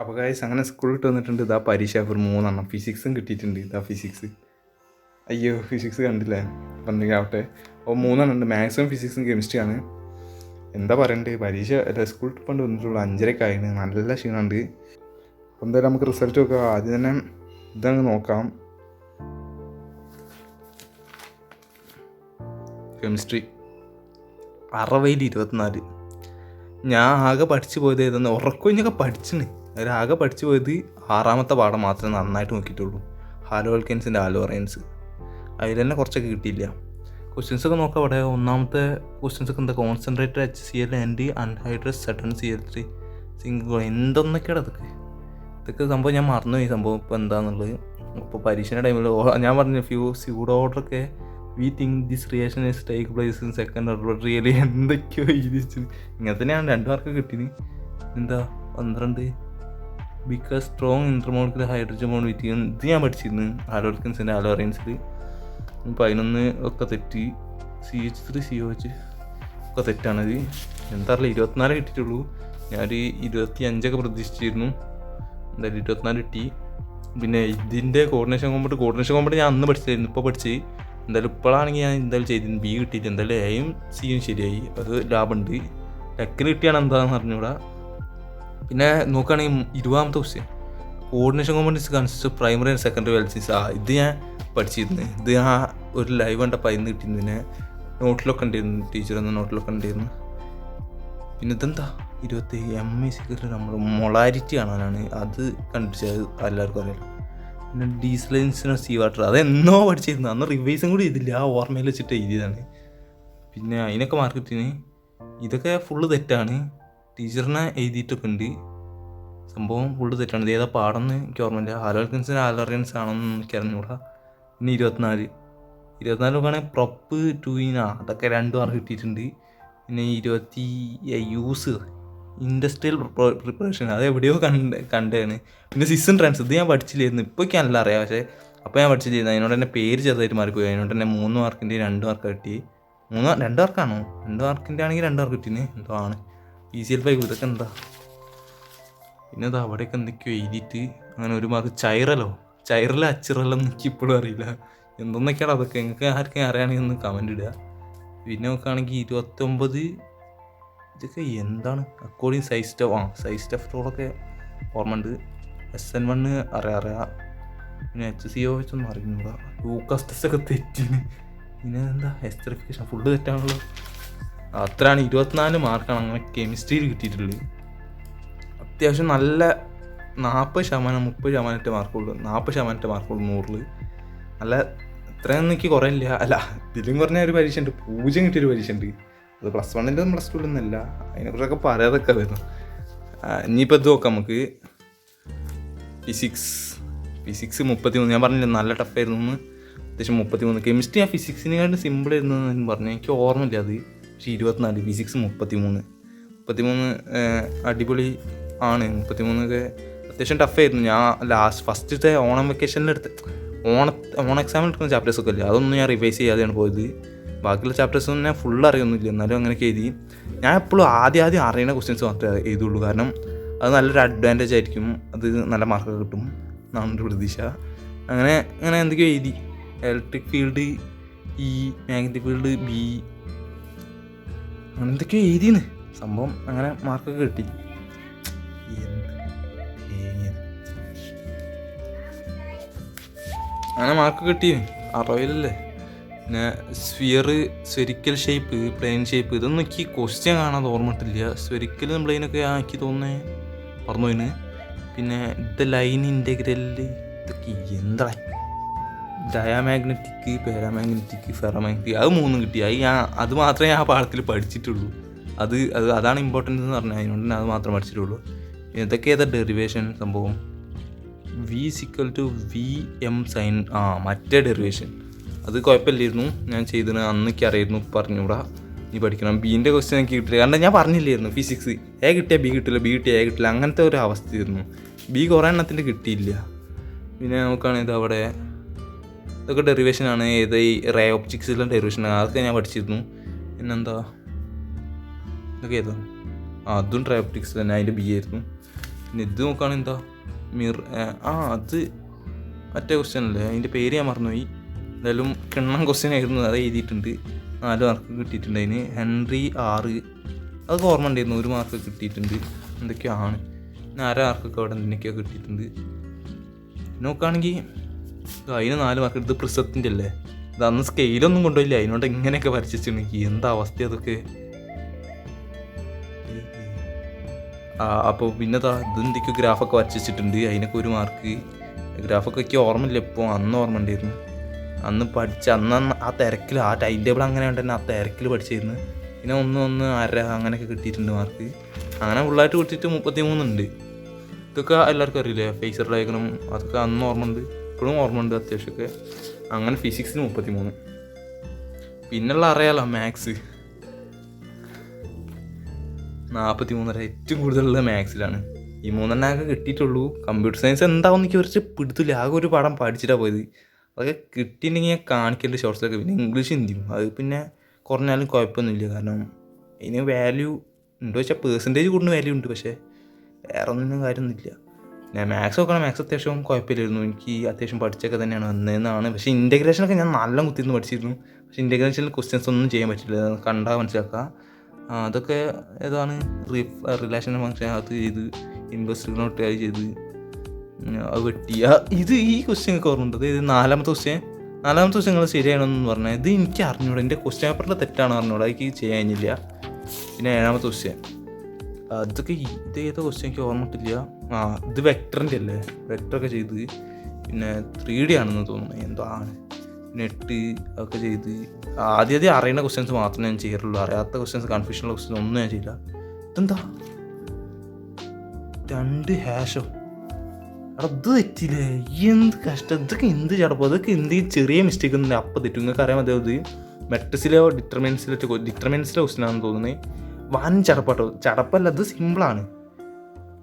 അപ്പോൾ അങ്ങനെ സ്കൂളിൽ ഇട്ട് വന്നിട്ടുണ്ട്. ഇതാ പരീക്ഷ ഒരു മൂന്നെണ്ണം. ഫിസിക്സും കിട്ടിയിട്ടുണ്ട്. ഇതാ ഫിസിക്സ് അയ്യോ ഫിസിക്സ് കണ്ടില്ലേ? പണ്ടെങ്കിൽ ആവട്ടെ? അപ്പോൾ മൂന്നെണ്ണം ഉണ്ട്. മാത്സും ഫിസിക്സും കെമിസ്ട്രിയാണ് എന്താ പറയണ്ടേ? പരീക്ഷ അല്ല സ്കൂൾ പണ്ട് വന്നിട്ടുള്ളൂ. അഞ്ചരയ്ക്ക് ആയിരുന്നു നല്ല ക്ഷീണമുണ്ട് അപ്പോൾ എന്തായാലും നമുക്ക് റിസൾട്ട് നോക്കാം. ആദ്യം തന്നെ ഇതങ്ങ് നോക്കാം. കെമിസ്ട്രി അറുപതിൽ ഇരുപത്തിനാല്. ഞാൻ ആകെ പഠിച്ചു പോയത് ഏതെന്ന്? ഉറക്കൊഞ്ഞൊക്കെ പഠിച്ചിന്. അതിലാകെ പഠിച്ചു പോയത് ആറാമത്തെ പാഠം മാത്രമേ നന്നായിട്ട് നോക്കിയിട്ടുള്ളൂ. ഹാലോൾക്കൻസിന്റെ ഹാലോറൈൻസ് അതിൽ തന്നെ കുറച്ചൊക്കെ കിട്ടിയില്ല. ക്വസ്റ്റ്യൻസ് ഒക്കെ നോക്കാം അവിടെ. ഒന്നാമത്തെ ക്വസ്റ്റ്യൻസ് ഒക്കെ എന്താ? Concentrated H C L and anhydrous certain C L three single എന്തൊന്നൊക്കെയാണ് അതൊക്കെ? ഇതൊക്കെ സംഭവം ഞാൻ മറന്നുപോയി. സംഭവം ഇപ്പോൾ എന്താണെന്നുള്ളത് ഇപ്പോൾ പരീക്ഷയുടെ ടൈമിൽ ഞാൻ പറഞ്ഞു ഫ്യൂ SUD ഓർഡറൊക്കെ we think this reaction is take place in second order really എന്തൊക്കെയോ ഇങ്ങനെ തന്നെയാണ് രണ്ട് മാർക്ക് കിട്ടിയത്. എന്താ? പന്ത്രണ്ട്. Because strong intermolecular hydrogen bond with ഇത് ഞാൻ പഠിച്ചിരുന്നു. ആലോർക്കിൻസിന്റെ ആലോറിയൻസിൽ പതിനൊന്ന് ഒക്കെ തെറ്റി. C H three C O H ഒക്കെ തെറ്റാണത്. എന്താ അറിയില്ല ഇരുപത്തിനാല് കിട്ടിയിട്ടുള്ളൂ. ഞാനൊരു ഇരുപത്തി അഞ്ചൊക്കെ പ്രതീക്ഷിച്ചിരുന്നു. എന്തായാലും ഇരുപത്തിനാല് കിട്ടി. പിന്നെ ഇതിന്റെ കോർഡിനേഷൻ കോമ്പോട്ട് കോർഡിനേഷൻ കോമ്പോട്ട് ഞാൻ അന്ന് പഠിച്ചായിരുന്നു ഇപ്പോൾ പഠിച്ച്. എന്തായാലും ഇപ്പോഴാണെങ്കിൽ ഞാൻ എന്തായാലും ചെയ്തിരുന്നു. ബി കിട്ടിയിട്ട് എന്തായാലും എയും സിയും ശരിയായി. അത് ലാഭമുണ്ട്. ടെക്കിന് കിട്ടിയാണ് എന്താണെന്ന് അറിഞ്ഞൂടാ. പിന്നെ നോക്കുകയാണെങ്കിൽ ഇരുപതാമത്തെ question coordination compounds consist primary and secondary valencies ആ ഇത് ഞാൻ പഠിച്ചിരുന്നു. ഇത് ഞാൻ ഒരു ലൈവ് കണ്ടപ്പോൾ അതിന് കിട്ടിയിരുന്നു. പിന്നെ നോട്ടിലൊക്കെ ഉണ്ടായിരുന്നു ടീച്ചർ നോട്ടിലൊക്കെ ഉണ്ടായിരുന്നു പിന്നെ ഇതെന്താ? ഇരുപത്തി എം എ സിക്കറിൽ നമ്മൾ മൊളാരിറ്റി കാണാനാണ് അത് കണ്ടുപിടിച്ചത് എല്ലാവർക്കും അറിയാം പിന്നെ ഡീസലൈൻസിനോ സീ വാട്ടർ അതെന്നോ പഠിച്ചിരുന്നു. അന്ന് റിവൈസും കൂടി ചെയ്തില്ല. ആ ഓർമ്മയിൽ വെച്ചിട്ട് എഴുതിയതാണ്. പിന്നെ അതിനൊക്കെ മാർക്ക് ഇതൊക്കെ ഫുള്ള് തെറ്റാണ്. ടീച്ചറിനെ എഴുതിയിട്ടൊക്കെ ഉണ്ട് സംഭവം ഫുള്ള് തെറ്റാണ്. ഇത് ഏതാ പാടെന്ന് എനിക്ക് ഓർമ്മയില്ല. ഹാലോൽക്കൻസിന് ഹാലറിയൻസ് ആണെന്ന് എനിക്ക് അറിഞ്ഞൂടാ പിന്നെ ഇരുപത്തിനാല്. ഇരുപത്തിനാല് നോക്കുകയാണെങ്കിൽ പ്രൊപ്പ് ടൂയിന അതൊക്കെ രണ്ട് മാർക്ക് കിട്ടിയിട്ടുണ്ട്. പിന്നെ ഇരുപത്തി യൂസ് ഇൻഡസ്ട്രിയൽ പ്രിപ്പറേഷൻ അത് എവിടെയോ കണ്ട് കണ്ടതാണ്. പിന്നെ സിസ്റ്റം ട്രാൻസ് ഇത് ഞാൻ പഠിച്ചില്ലായിരുന്നു. ഇപ്പോൾ എനിക്ക് നല്ല അറിയാം. പക്ഷേ അപ്പോൾ ഞാൻ പഠിച്ചില്ലായിരുന്നു. അതിനോട് തന്നെ പേര് ചെറുതായിട്ട് മാറിപ്പോയി. അതിനോട് തന്നെ മൂന്ന് മാർക്കിന്റെ രണ്ട് മാർക്ക് കിട്ടി. മൂന്ന് രണ്ട് മാർക്കാണോ? രണ്ട് മാർക്കിന്റെ ആണെങ്കിൽ രണ്ട് മാർക്ക് കിട്ടിയെന്ന് എന്തോ ആണ്. പി സി എൽ ഫൈവ് ഇതൊക്കെ എന്താ? പിന്നെ അത് അവിടെയൊക്കെ എന്തൊക്കെയോ എഴുതിയിട്ട് അങ്ങനെ ഒരു മാർക്ക് ചൈറലോ? ചൈറല അച്ചിറലോ എനിക്ക് ഇപ്പോഴും അറിയില്ല. എന്തൊന്നൊക്കെയാണ് അതൊക്കെ? നിങ്ങൾക്ക് ആർക്കും അറിയുകയാണെങ്കിൽ ഒന്ന് കമന്റ് ഇടുക. പിന്നെ നോക്കുകയാണെങ്കിൽ ഇരുപത്തൊമ്പത് ഇതൊക്കെ എന്താണ്? അക്കോർഡിങ് സൈസ് സ്റ്റഫ് ആ സൈസ് സ്റ്റഫോടൊക്കെ ഓർമ്മ ഉണ്ട് എസ് എൻ വണ്ണ് അറിയാം അറിയാം. പിന്നെ എച്ച് സി ഒ വെച്ചൊന്നും അറിയുന്നില്ല ലൂക്കാസ് ടെസ്റ്റ് ഒക്കെ തെറ്റിന്. പിന്നെ എന്താ? എസ്ട്രിഫിക്കേഷൻ ഫുള്ള് തെറ്റാണല്ലോ. അത്രയാണ്. ഇരുപത്തിനാല് മാർക്കാണ് അങ്ങനെ കെമിസ്ട്രിയിൽ കിട്ടിയിട്ടുള്ളത്. അത്യാവശ്യം നല്ല നാൽപ്പത് ശതമാനം മുപ്പത് ശതമാനത്തെ മാർക്കുള്ളൂ നാൽപ്പത് ശതമാനത്തെ മാർക്കുള്ളൂ നൂറിൽ നല്ല ഇത്രയൊന്നും എനിക്ക് കുറയില്ല. അല്ല ഇതിലും കുറഞ്ഞ ഒരു പരീക്ഷ ഉണ്ട്. പൂജ്യം കിട്ടിയൊരു പരീക്ഷ ഉണ്ട്. അത് പ്ലസ് വണ്ണിന്റെ പ്ലസ് ടുവിലൊന്നുമല്ല അതിനെക്കുറിച്ചൊക്കെ പറയാതൊക്കെ വരുന്നു. ഇനിയിപ്പോൾ ഇത് നോക്കാം നമുക്ക്. ഫിസിക്സ് ഫിസിക്സ് മുപ്പത്തി മൂന്ന് ഞാൻ പറഞ്ഞില്ല നല്ല ടഫായിരുന്നു എന്ന്. അത്യാവശ്യം മുപ്പത്തി മൂന്ന് കെമിസ്ട്രി ആ ഫിസിക്സിനെക്കാട്ട് സിമ്പിൾ ആയിരുന്നു എന്ന് പറഞ്ഞു. എനിക്ക് ഓർമ്മയില്ല അത്. പക്ഷേ ഇരുപത്തിനാല് ഫിസിക്സ് മുപ്പത്തി മൂന്ന് മുപ്പത്തി മൂന്ന് അടിപൊളി ആണ്. മുപ്പത്തി മൂന്നൊക്കെ അത്യാവശ്യം ടഫായിരുന്നു ഞാൻ ലാസ്റ്റ് ഫസ്റ്റത്തെ ഓണം വെക്കേഷനിലെടുത്ത് ഓണ ഓണം എക്സാമിൽ എടുക്കുന്ന ചാപ്റ്റേഴ്സ് ഒക്കെ ഇല്ല? അതൊന്നും ഞാൻ റിവൈസ് ചെയ്യാതെയാണ് പോയത്. ബാക്കിയുള്ള ചാപ്റ്റേഴ്സൊന്നും ഞാൻ ഫുൾ അറിയൊന്നുമില്ല. എന്നാലും അങ്ങനെയൊക്കെ എഴുതി. ഞാൻ എപ്പോഴും ആദ്യം ആദ്യം അറിയുന്ന ക്വസ്റ്റ്യൻസ് മാത്രമേ എഴുതുള്ളൂ. കാരണം അത് നല്ലൊരു അഡ്വാന്റേജ് ആയിരിക്കും. അത് നല്ല മാർക്ക് കിട്ടും. എന്നാണ് ഒരു പ്രതീക്ഷ. അങ്ങനെ അങ്ങനെ എന്തൊക്കെയോ എഴുതി. Electric field E magnetic field B അങ്ങനെ എന്തൊക്കെയോ എഴുതിയെന്ന്. സംഭവം അങ്ങനെ മാർക്കൊക്കെ കിട്ടി. അങ്ങനെ മാർക്ക് കിട്ടി അറുപതിലല്ലേ പിന്നെ sphere spherical shape plane shape ഇതൊന്നും എനിക്ക് ക്വസ്റ്റ്യൻ കാണാതെ ഓർമ്മട്ടില്ല സ്ഫെരിക്കലും പ്ലെയിനൊക്കെ ആക്കി തോന്നേ പറഞ്ഞു പിന്നെ ഇത് ലൈൻ ഇന്റഗ്രലിൽ ഇതൊക്കെ എന്താ ഡയാമാഗ്നറ്റിക് പാരാമാഗ്നറ്റിക് ഫെറമാഗ്നറ്റിക് അത് മൂന്നും കിട്ടി. അത് ഞാൻ അത് മാത്രമേ ആ പാഠത്തിൽ പഠിച്ചിട്ടുള്ളൂ. അത് അത് അതാണ് ഇമ്പോർട്ടൻസ് എന്ന് പറഞ്ഞാൽ അതിനോട് തന്നെ അത് മാത്രമേ പഠിച്ചിട്ടുള്ളൂ. ഇതൊക്കെ ഏതാ ഡെറിവേഷൻ സംഭവം? V equal to V M sine ആ മറ്റേ ഡെറിവേഷൻ അത് കുഴപ്പമില്ലായിരുന്നു. ഞാൻ ചെയ്തത് അന്നൊക്കെ അറിയായിരുന്നു പറഞ്ഞുകൂടാ. നീ പഠിക്കണം. ബീന്റെ ക്വസ്റ്റ്യൻ എനിക്ക് കിട്ടില്ല കാരണം ഞാൻ പറഞ്ഞില്ലായിരുന്നു ഫിസിക്സ് എ കിട്ടിയാൽ ബി കിട്ടില്ല ബി കിട്ടിയാൽ എ കിട്ടില്ല. അങ്ങനത്തെ ഒരു അവസ്ഥയായിരുന്നു. ബി കുറേ എണ്ണത്തിന്റെ കിട്ടിയില്ല. പിന്നെ നോക്കുകയാണെങ്കിൽ അവിടെ ഇതൊക്കെ ഡെറിവേഷനാണ് ഏത് ഈ റേ ഓപ്റ്റിക്സിലെ ഡെറിവേഷനാണ് അതൊക്കെ ഞാൻ പഠിച്ചിരുന്നു. പിന്നെന്താ? ഇതൊക്കെ ഏതാ? ആ അതും ട്രൈ ഓപ്റ്റിക്സ് തന്നെ. അതിന്റെ ബി ആയിരുന്നു. പിന്നെ ഇത് നോക്കുകയാണെങ്കിൽ എന്താ? മിർ ആ അത് മറ്റേ ക്വസ്റ്റ്യൻ അല്ലേ? അതിന്റെ പേര് ഞാൻ മറന്നുപോയി. എന്തായാലും കിണ്ണം ക്വസ്റ്റ്യൻ ആയിരുന്നു. അത് എഴുതിയിട്ടുണ്ട്. നാല് മാർക്ക് കിട്ടിയിട്ടുണ്ട് അതിന്. ഹെൻറി ആറ് അതൊക്കെ ഓർമ്മ ഉണ്ടായിരുന്നു. ഒരു മാർക്ക് കിട്ടിയിട്ടുണ്ട്. എന്തൊക്കെയാണ് പിന്നെ അര മാർക്കൊക്കെ അവിടെ എന്തിനൊക്കെയോ കിട്ടിയിട്ടുണ്ട്. നോക്കുകയാണെങ്കിൽ അതിന് നാല് മാർക്ക് എടുത്ത് പ്രിസത്തിന്റെ അല്ലേ? ഇത് അന്ന് സ്കെയിലൊന്നും കൊണ്ടുപോയില്ല. അതിനോട് ഇങ്ങനെയൊക്കെ വരച്ചിട്ടുണ്ടെങ്കിൽ എന്താ അവസ്ഥ അതൊക്കെ? അപ്പോൾ പിന്നെ ഇതെന്തൊക്കെയോ ഗ്രാഫൊക്കെ വരച്ചിട്ടുണ്ട് അതിനൊക്കെ ഒരു മാർക്ക് ഗ്രാഫൊക്കെ എനിക്ക് ഓർമ്മയില്ല ഇപ്പോൾ അന്ന് ഓർമ്മ ഉണ്ടായിരുന്നു. അന്ന് പഠിച്ച അന്ന് ആ തിരക്കിൽ ആ ടൈം ടേബിൾ അങ്ങനെ ഉണ്ട് തന്നെ ആ തിരക്കിൽ പഠിച്ചിരുന്നു. പിന്നെ ഒന്ന് ഒന്ന് അര അങ്ങനെയൊക്കെ കിട്ടിയിട്ടുണ്ട് മാർക്ക് അങ്ങനെ ഫുള്ളായിട്ട് കിട്ടിയിട്ട് മുപ്പത്തി മൂന്നുണ്ട് ഇതൊക്കെ എല്ലാവർക്കും അറിയില്ലേ? ഫേസർ ഡയഗ്രം അതൊക്കെ അന്ന് ഓർമ്മ ഉണ്ട്. ഇപ്പോഴും ഓർമ്മ ഉണ്ട് അത്യാവശ്യമൊക്കെ. അങ്ങനെ ഫിസിക്സിന് മുപ്പത്തി മൂന്ന് പിന്നുള്ള അറിയാലോ മാത്സ് നാൽപ്പത്തി മൂന്നര ഏറ്റവും കൂടുതലുള്ള മാത്സിലാണ് ഈ മൂന്നെണ്ണമൊക്കെ കിട്ടിയിട്ടുള്ളൂ. കമ്പ്യൂട്ടർ സയൻസ് എന്താവും എനിക്ക് കുറച്ച് പിടുത്തില്ല ആകെ ഒരു പാഠം പഠിച്ചിട്ടാണ് പോയത്. അതൊക്കെ കിട്ടിയിട്ടുണ്ടെങ്കിൽ ഞാൻ കാണിക്കേണ്ട ഷോർട്സൊക്കെ പിന്നെ ഇംഗ്ലീഷ് ഹിന്ദിയും. അത് പിന്നെ കുറഞ്ഞാലും കുഴപ്പമൊന്നുമില്ല. കാരണം ഇതിന് വാല്യൂ ഉണ്ടോ വെച്ചാൽ പേഴ്സന്റേജ് കൂടുന്ന വാല്യൂ ഉണ്ട്. പക്ഷേ വേറെ ഒന്നും കാര്യമൊന്നുമില്ല. ഞാൻ മാത്സ് നോക്കണം. മാത്സ് അത്യാവശ്യം കുഴപ്പമില്ലായിരുന്നു. എനിക്ക് അത്യാവശ്യം പഠിച്ചൊക്കെ തന്നെയാണ് വന്നതെന്നാണ്. പക്ഷേ ഇന്റഗ്രേഷനൊക്കെ ഞാൻ നല്ല കുത്തിന്ന് പഠിച്ചിരുന്നു. പക്ഷേ ഇന്റഗ്രേഷനിൽ ക്വസ്റ്റ്യൻസ് ഒന്നും ചെയ്യാൻ പറ്റില്ല. കണ്ടാൽ മനസ്സിലാക്കുക. അതൊക്കെ ഏതാണ്? റിലേഷൻ ഫംഗ്ഷൻ അത് ചെയ്ത് ഇൻവെസ്റ്റിനോട്ട് അത് ചെയ്ത് അത് വെട്ടി ഇത് ഈ ക്വസ്റ്റ്യൻ ഒക്കെ ഓർമ്മയുണ്ട്. അതായത് നാലാമത്തെ ക്വസ്റ്റ്യൻ നാലാമത്തെ ക്വസ്റ്റ്യൻ നിങ്ങൾ ശരിയാണെന്ന് പറഞ്ഞാൽ ഇത് എനിക്ക് അറിഞ്ഞൂടാ. എന്റെ ക്വസ്റ്റ്യൻ പേപ്പറിൽ തെറ്റാണ് അറിഞ്ഞൂടാ. എനിക്ക് ചെയ്യാൻ കഴിഞ്ഞില്ല പിന്നെ ഏഴാമത്തെ ക്വസ്റ്റ്യൻ അതൊക്കെ ഇത് ഏത് ക്വസ്റ്റ്യൻ എനിക്ക് ഓർമ്മട്ടില്ല ആ ഇത് വെക്ടറിന്റെ അല്ലേ? വെക്ടറൊക്കെ ചെയ്ത് പിന്നെ ത്രീ ഡി ആണെന്ന് തോന്നുന്നു. എന്തോ ആണ് നെറ്റ് ഒക്കെ ചെയ്ത് ആദ്യം ആദ്യം അറിയുന്ന ക്വസ്റ്റ്യൻസ് മാത്രമേ ഞാൻ ചെയ്യാറുള്ളൂ. അറിയാത്ത ക്വസ്റ്റ്യൻസ് കൺഫ്യൂഷനുള്ള ക്വസ്റ്റ്യൻസ് ഒന്നും ഞാൻ ചെയ്യില്ല. ഇതെന്താ? രണ്ട് ഹാഷോ എടാ ഇത് തെറ്റില്ലേ? എന്ത് കഷ്ടം? ഇതൊക്കെ എന്ത് ചടപ്പം അതൊക്കെ എന്ത് ചെറിയ മിസ്റ്റേക്ക് ഒന്നും അപ്പം തെറ്റും. നിങ്ങൾക്ക് അറിയാൻ മതി അത് മെട്രിക്സിലോ ഡിറ്റർമിനൻസിലോ ഡിറ്റർമിനൻസിലെ ക്വസ്റ്റൻ ആണെന്ന് തോന്നുന്നത് വൻ ചടപ്പാട്ടോ. ചടപ്പല്ല അത് സിമ്പിളാണ്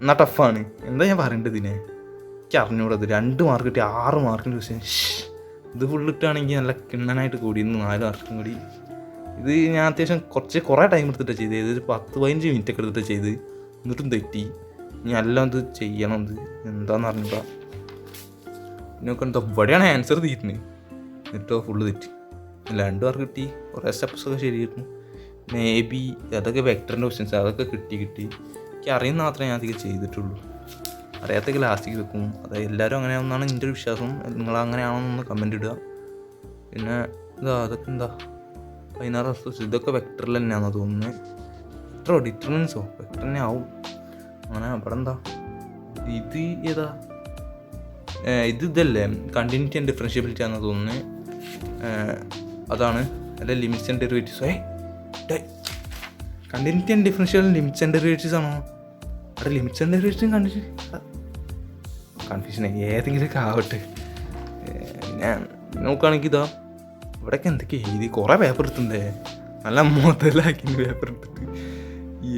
എന്നാൽ ടഫാണ്. എന്താ ഞാൻ പറയേണ്ടത് ഇതിനെ? എനിക്ക് അറിഞ്ഞൂടത് രണ്ട് മാർക്ക് കിട്ടി ആറ് മാർക്കിന്റെ ക്വസ്റ്റ്യൻ ഇത് ഫുള്ള് ഇട്ടാണെങ്കിൽ നല്ല കിണ്ണനായിട്ട് കൂടി. ഇന്ന് നാല് മാർക്കും കൂടി. ഇത് ഞാൻ അത്യാവശ്യം കുറച്ച് കുറേ ടൈം എടുത്തിട്ടാണ് ചെയ്തത് ഇത് ഒരു പത്ത് പതിനഞ്ച് മിനിറ്റ് ഒക്കെ എടുത്തിട്ട് ചെയ്ത്. എന്നിട്ടും തെറ്റി. ഇനി എല്ലാം ഇത് ചെയ്യണം ഇത്. എന്താന്ന് അറിഞ്ഞൂടാ. ഇതിനൊക്കെ എന്താ ഇവിടെയാണ് ആൻസർ തീരുന്നത് എന്നിട്ടോ ഫുള്ള് തെറ്റി. രണ്ട് മാർക്ക് കിട്ടി. കുറേ സ്റ്റെപ്സൊക്കെ ശരിയായിരുന്നു. മേ ബി അതൊക്കെ വെക്ടറിന്റെ ക്വസ്റ്റ്യൻസ് അതൊക്കെ കിട്ടി കിട്ടി. എനിക്ക് അറിയുന്ന മാത്രമേ ഞാൻ അധികം ചെയ്തിട്ടുള്ളൂ. അറിയാത്ത ലാസ്റ്റിക്ക് വെക്കും. അത് എല്ലാവരും അങ്ങനെയാണെന്നാണ് എന്റെ ഒരു വിശ്വാസം. നിങ്ങൾ അങ്ങനെയാണെന്നൊന്ന് കമന്റ് ഇടുക. പിന്നെ ഇതാ അതൊക്കെ എന്താ? പതിനാറ് വർഷം ഇതൊക്കെ വെക്ടറിൽ തന്നെയാണെന്ന് തോന്നുന്നത് വെക്ടറോ ഡിറ്റർമിൻസോ വെക്ടർ തന്നെ ആവും. അങ്ങനെ അവിടെ എന്താ? ഇത് ഏതാ? ഇത് ഇതല്ലേ? കണ്ടിന്യൂറ്റി ആൻഡ് ഡിഫറൻഷ്യബിലിറ്റി ആണെന്ന് തോന്നുന്നത് അതാണ്. അല്ല ലിമിറ്റ്സ് ആൻഡ് ഡെറിവേറ്റീവ്സ് ഏ continuity and differential limits and derivatives ആണോ? അവിടെ ലിമിറ്റ്സ് ആൻഡ് ഡെറിവേറ്റീവ്സും കണ്ടിട്ട് കൺഫ്യൂഷൻ ഏതെങ്കിലുമൊക്കെ ആവട്ടെ. ഞാൻ നോക്കുകയാണെങ്കിൽ ഇതാ ഇവിടെയൊക്കെ എന്തൊക്കെ എഴുതി? കുറേ പേപ്പർ എടുത്തിട്ടുണ്ടേ. നല്ല മുതലാക്കി പേപ്പർ എടുത്തിട്ട്.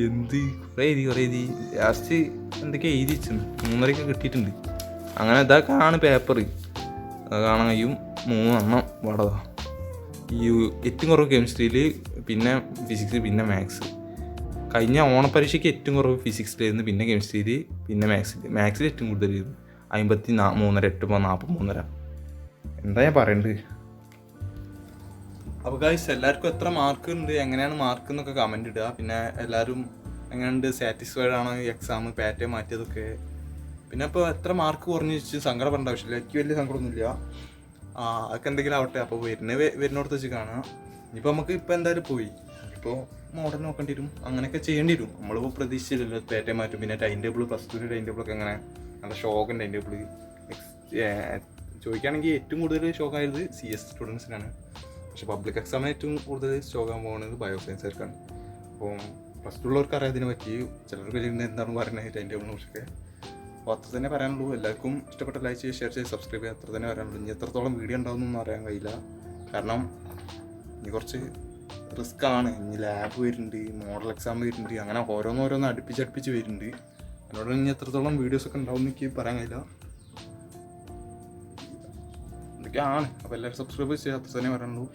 എന്ത് കുറേ എഴുതി കുറേ എഴുതി. ലാസ്റ്റ് എന്തൊക്കെ എഴുതി വെച്ചു മൂന്നരയൊക്കെ കിട്ടിയിട്ടുണ്ട്. അങ്ങനെ ഇതാക്കാണ് പേപ്പർ അത് കാണാൻ കഴിയും. മൂന്നെണ്ണം വടതാ. ഈ ഏറ്റവും കുറവ് കെമിസ്ട്രിയിൽ പിന്നെ ഫിസിക്സ് പിന്നെ മാത്സ് കഴിഞ്ഞ ഓണപ്പരീക്ഷയ്ക്ക് ഏറ്റവും കുറവ് ഫിസിക്സിലായിരുന്നു പിന്നെ കെമിസ്ട്രിയിൽ പിന്നെ മാത്സിൽ മാത്സിൽ ഏറ്റവും കൂടുതലായിരുന്നു അമ്പത്തി നാ മൂന്നര എട്ട് പോ നാൽപ്പത്തി മൂന്നര. എന്താ ഞാൻ പറയണ്ടത് അപ്പോൾ ഗൈസ് എല്ലാവർക്കും എത്ര മാർക്ക് ഉണ്ട് എങ്ങനെയാണ് മാർക്ക് എന്നൊക്കെ കമന്റ് ഇടുക. പിന്നെ എല്ലാവരും എങ്ങനെയുണ്ട് സാറ്റിസ്ഫൈഡ് ആണോ എക്സാം പാറ്റേൺ മാറ്റിയതൊക്കെ? പിന്നെ ഇപ്പോൾ എത്ര മാർക്ക് കുറഞ്ഞു വെച്ച് സങ്കടപ്പെടേണ്ട ആവശ്യമില്ല. എനിക്ക് വലിയ സങ്കടമൊന്നുമില്ല. ആ അതൊക്കെ എന്തെങ്കിലും ആവട്ടെ. അപ്പോൾ വരുന്ന വരുന്നിടത്ത് വെച്ച് കാണാം. ഇനിയിപ്പോൾ നമുക്ക് ഇപ്പോൾ എന്തായാലും പോയി. ഇപ്പോൾ മോഡൽ നോക്കേണ്ടി വരും അങ്ങനെയൊക്കെ ചെയ്യേണ്ടി വരും നമ്മളിപ്പോൾ പ്രതീക്ഷിച്ചില്ലല്ലോ പേറ്റ മാറ്റും. പിന്നെ time table plus two time ടേബിളൊക്കെ എങ്ങനെ? നല്ല ഷോക്ക് ടൈം ടേബിൾ ചോദിക്കുകയാണെങ്കിൽ ഏറ്റവും കൂടുതൽ ഷോക്കായത് സി എസ് സ്റ്റുഡൻസിനാണ് പക്ഷെ പബ്ലിക് എക്സാമിന് ഏറ്റവും കൂടുതൽ ഷോക്കാൻ പോകുന്നത് ബയോ സയൻസുകാർക്കാണ് അപ്പോൾ പ്ലസ് ടു ഉള്ളവർക്ക് അറിയാം ഇതിനെ പറ്റി. ചിലർക്ക് എന്താണ് പറയുന്നത് ടൈം ടേബിളിനെ കുറിച്ചൊക്കെ. അപ്പോൾ അത്ര തന്നെ പറയാനുള്ളൂ. എല്ലാവർക്കും ഇഷ്ടപ്പെട്ട ലൈക്ക് ചെയ്യുക ഷെയർ ചെയ്യുക സബ്സ്ക്രൈബ് ചെയ്യുക. അത്ര തന്നെ പറയാനുള്ളൂ. ഇനി എത്രത്തോളം വീഡിയോ ഉണ്ടാവുമെന്നൊന്നും അറിയാൻ കഴിയില്ല. കാരണം ഇനി കുറച്ച് റിസ്ക് ആണ്. ഇനി ലാബ് വരുന്നുണ്ട് മോഡൽ എക്സാം വരുന്നുണ്ട് അങ്ങനെ ഓരോന്നോരോന്ന് അടുപ്പിച്ച് അടുപ്പിച്ച് വരുന്നുണ്ട്. അതിനോട് ഇനി എത്രത്തോളം വീഡിയോസ് ഒക്കെ ഉണ്ടാവും എനിക്ക് പറയാൻ കഴിയില്ല. ഇതൊക്കെയാണ്. അപ്പോൾ എല്ലാവരും സബ്സ്ക്രൈബ് ചെയ്യാത്ത തന്നെ പറയാനുള്ളൂ.